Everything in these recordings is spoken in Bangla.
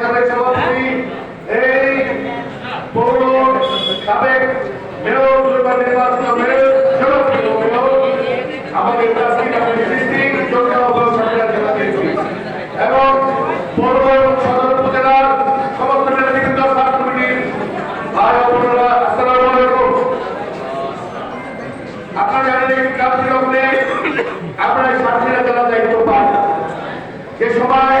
সাবেক সভাপতি এই পৌর সাবেক মেয়র দুর্বার নির্বাচিত মেয়র জনপ্রিয় মেয়র আমাদের প্রাথমিক আমাদের ডিস্ট্রিক্ট যুগ্ম আহ্বায়ক সাবেক জেলা বিএনপি এবং পৌর সদর উপজেলার সমস্ত নেতৃবৃন্দ সাব কমিটির ভাই ও বোনেরা আসসালামু আলাইকুম আপনারা জানেন এই ক্রান্তি লগ্নে আপনারা এই সাতক্ষীরা জেলা দায়িত্ব পান যে সময়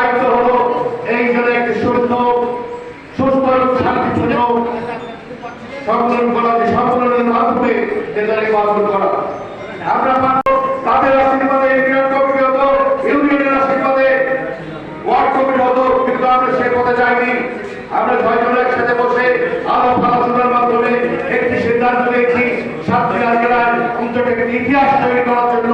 দায়িত্ব হলো এই জন্য একটি সুস্থ সুস্থ শান্তিপূর্ণ সংকলন করা সংকলনের মাধ্যমে নির্বাচন করা। আমরা পারব তাদের আশীর্বাদে ইউনিয়ন কমিটি হতো ইউনিয়নের আশীর্বাদে ওয়ার্ড কমিটি হতো কিন্তু আমরা সে পথে যাইনি আমরা ছয়জন একসাথে বসে আলাপ আলোচনার মাধ্যমে একটি সিদ্ধান্ত নিয়েছি সাতক্ষীরা জেলার অঞ্চলটাকে ইতিহাস তৈরি করার জন্য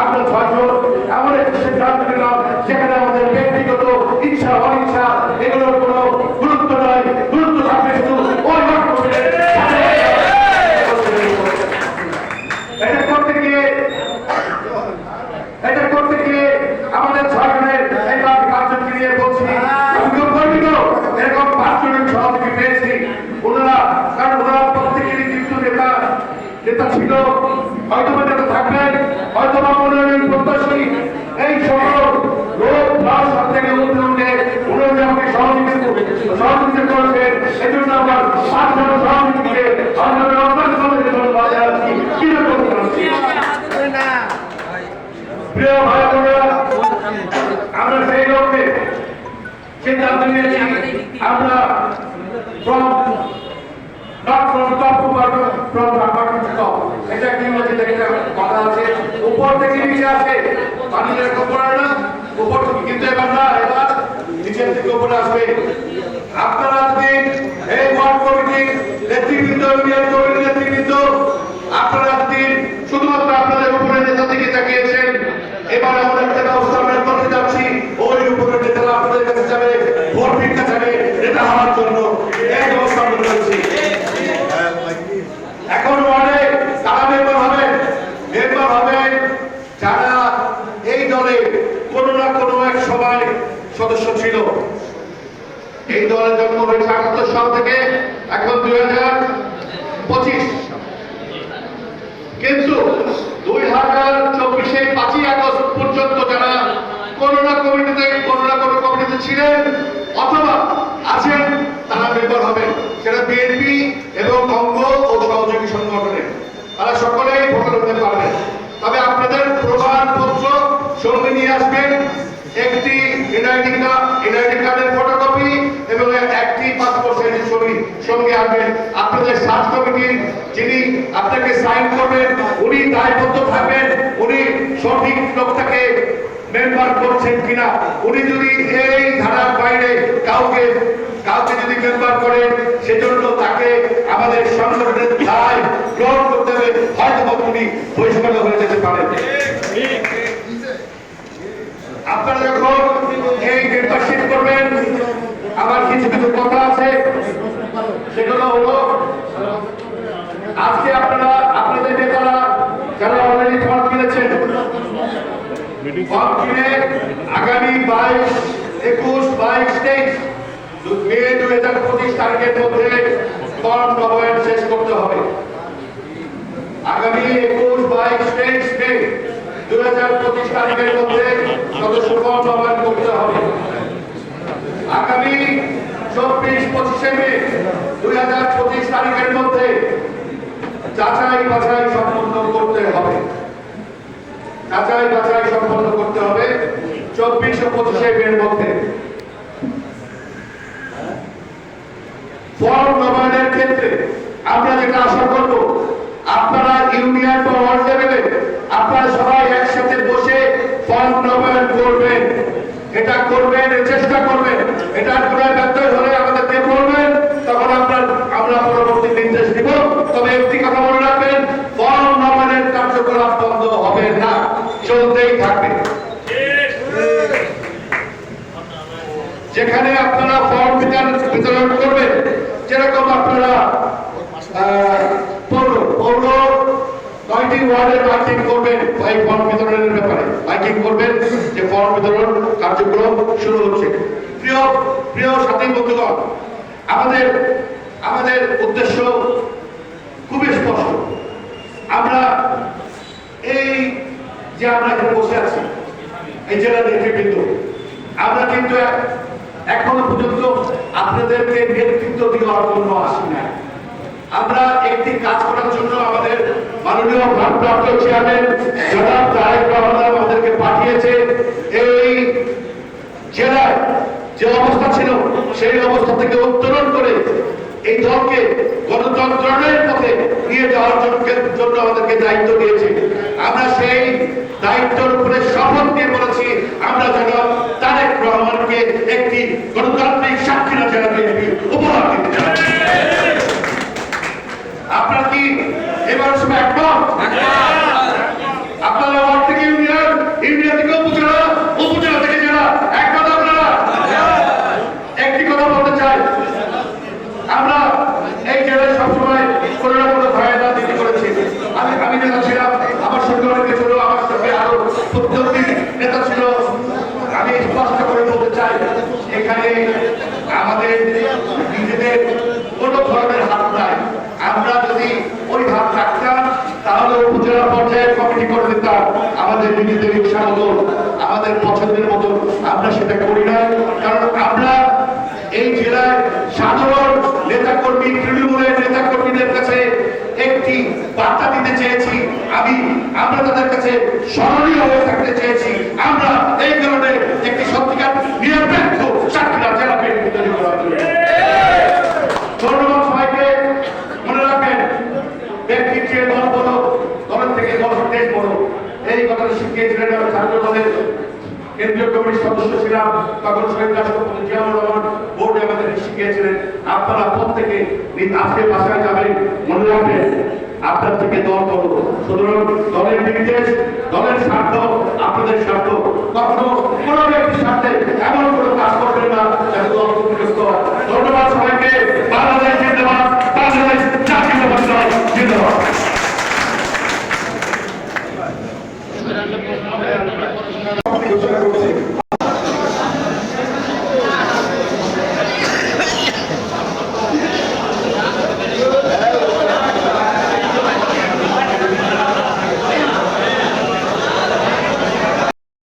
আমরা ছয়জন এমন একটি সিদ্ধান্ত নিলাম যেখানে আমাদের ব্যক্তিগত ইচ্ছা অনিচ্ছা এগুলোর কোনো গুরুত্ব নয় গুরুত্ব থাকবে শুধু ওই ওয়ার্ড কমিটির এটা করতে এটা করতে গিয়ে আমাদের ছয়জনের এই কার্যকে নিয়ে বলছি গর্বিত, এরকম পাঁচজনের সভাপতি পেয়েছি। ওনারা, কারণ ওনারা প্রত্যেকেরই কিন্তু নেতা নেতা ছিল, হয়তো বা নেতা থাকবেন, হয়তো বা মনোনয়ন প্রত্যাশী। এই সকল লোক প্লাস সব থেকে উঠে উঠে উনি আমাকে সহযোগিতা সহযোগিতা করেছেন এই জন্য আমার পাঁচজন সহযোগীকে প্রিয় আছে? উপর থেকে নিচে আসে পানি উপর থেকে, কিন্তু এবার না, এবার নিচের থেকে আপনারা যদি এই ওয়ার্ড কমিটি নেতৃবৃন্দ, ইউনিয়ন কমিটির নেতৃবৃন্দ আপনারা যদি শুধুমাত্র আপনাদের উপরে নেতা থেকে তাকিয়েছেন এবার আমরা একটা ব্যবস্থা আমরা করতে যাচ্ছি ওই উপরে নেতারা আপনাদের কাছে যাবে ভোট ভিক্ষা যাবে নেতা হওয়ার জন্য এই ব্যবস্থা আমরা করেছি এখন ওয়ার্ডে কারা মেম্বার হবে মেম্বার হবে যারা এই দলে কোনো না কোনো এক সময় সদস্য ছিল। এই দলের জন্ম হয়েছে আটাত্তর সাল থেকে এখন দুই হাজার পঁচিশ। কিন্তু দুই হাজার চব্বিশে পাঁচই আগস্ট পর্যন্ত যারা কোনো না কমিটিতে, কোনো না কোনো কমিটিতে ছিলেন অথবা আছেন, তারা মেম্বার হবেন। সেটা বিএনপি এবং অঙ্গ ও সহযোগী সংগঠনে। তারা সকলেই ভোটার হতে পারবেন। তবে আপনাদের প্রমাণপত্র সঙ্গে নিয়ে আসবেন। একটি এনআইডি এনআইডি কার্ডের ফটোকপি এবং একটি পাসপোর্ট সাইজের ছবি সঙ্গে আনবেন। আপনাদের সার্চ কমিটির যিনি আপনাকে সাইন করবেন, উনি দায়বদ্ধ থাকবেন, উনি সঠিক লোকটাকে মেম্বার করছেন কিনা। উনি যদি এই ধারার বাইরে কাউকে কাউকে যদি মেম্বার করেন, সেজন্য তাকে আমাদের সংগঠনের দায় গ্রহণ করতে হবে। হয়তো উনি বহিষ্কার হয়ে যেতে পারেন। আপনারা যখন এই মেম্বারশিপ করবেন আমার কিছু কিছু কথা আছে। সেগুলো হলো, আজকে আপনারা, আপনাদের নেতারা যারা অলরেডি ফর্ম কিনেছেন ফর্ম কিনে আগামী বাইশ, একুশ, বাইশ, তেইশ, মে দু হাজার পঁচিশ তারিখের মধ্যে ফর্ম নবায়ন শেষ করতে হবে। আগামী একুশ, বাইশ, তেইশ মে দু হাজার পঁচিশ তারিখের মধ্যে করতে হবে। আগামী চব্বিশ পঁচিশে মে দুই হাজার পঁচিশ তারিখের মধ্যে যাচাই বাছাই সম্পন্ন করতে হবে। যাচাই বাছাই সম্পন্ন করতে হবে চব্বিশ ও পঁচিশে মের মধ্যে। ফর্ম নবায়নের ক্ষেত্রে আমরা যেটা আশা করব, আপনারা ইউনিয়ন বা ওয়ার্ড আপনারা সবাই একসাথে বসে ফর্ম নবায়ন করবেন এটা করবেন চেষ্টা করবেন। এটা কোনো ব্যর্থ হলে আমাদেরকে বলবেন তখন আপনার আমরা পরবর্তী নির্দেশ দিব তবে একটি কথা মনে রাখবেন ফর্ম নবায়নের কার্যকলাপ বন্ধ হবে না চলতেই থাকবে যেখানে আপনারা ফর্ম বিতরণ বিতরণ করবেন যেরকম আপনারা আহ, পৌর পৌর কয়টি ওয়ার্ডের মাইকিং করবেন। এই ফর্ম বিতরণের ব্যাপারে। মাইকিং করবেন? যে ফর্ম বিতরণ কার্যক্রম শুরু হচ্ছে। প্রিয় প্রিয় সাথী বন্ধুগণ, আমাদের আমাদের উদ্দেশ্য খুবই স্পষ্ট। আমরা এই যে আমরা এখানে বসে আছি, এই জেলা নেতৃবৃন্দ, আমরা কিন্তু এখনও পর্যন্ত আপনাদেরকে নেতৃত্ব দেওয়ার জন্য আসি না আমরা একটি কাজ করার জন্য আমাদের মাননীয় ভারপ্রাপ্ত চেয়ারম্যান জনাব তারেক রহমান আমাদেরকে পাঠিয়েছে। এই জেলায় যে অবস্থা ছিল, সেই অবস্থা থেকে উত্তরণ করে এই দলকে গণতন্ত্রের পথে নিয়ে যাওয়ার জন্য আমাদেরকে দায়িত্ব দিয়েছে। আমরা সেই দায়িত্বের উপরে শপথ দিয়ে বলেছি, আমরা যেন তারেক রহমানকে একটি গণতান্ত্রিক সাক্ষীরা জেলা বিএনপি উপহার দিতে চাই আপনারা কি এবার সময় একমত আপনারা ওয়ার্ড আমরা সবসময় কোনো না কোনো দিতে করেছি। আমি ছিলাম, আমার সঙ্গে অনেকে আমার সঙ্গে আরও নেতা ছিল। আমি চাই, এখানে আমাদের নিজেদের কোনো ধরনের হাত নাই আমরা যদি ওই হাত রাখতাম তাহলে উপজেলা পর্যায়ে কমিটি করে দিতাম আমাদের নিজেদের ইচ্ছা মতো, আমাদের পছন্দের মতো। আমরা সেটা করি না কারণ আমরা এই জেলায় সাধারণ তৃণমূলের কাছে একটি বার্তা দিতে চেয়েছি। আমি, আমরা তাদের কাছে স্মরণীয় হয়ে থাকতে চেয়েছি। আমরা এই কারণে একটি সত্যিকার নিরপেক্ষ চাকরিরা জেলা বিএনপি তৈরি করার জন্য ধন্যবাদ সবাইকে মনে রাখবেন ব্যক্তির চেয়ে দল বড় দলের থেকে দল দেশ বড় কেন্দ্রীয় কমিটির সদস্য ছিলাম, তখন শহীদ রাষ্ট্রপতি জিয়াউর রহমান বোর্ডে আমাদের শিখিয়েছিলেন আপনারা প্রত্যেকে আজকে বাসায় যাবেন মনে রাখবেন, আপনার থেকে দল বড় সুতরাং দলের নির্দেশ দলের স্বার্থ আপনাদের ঘোষণা করছে।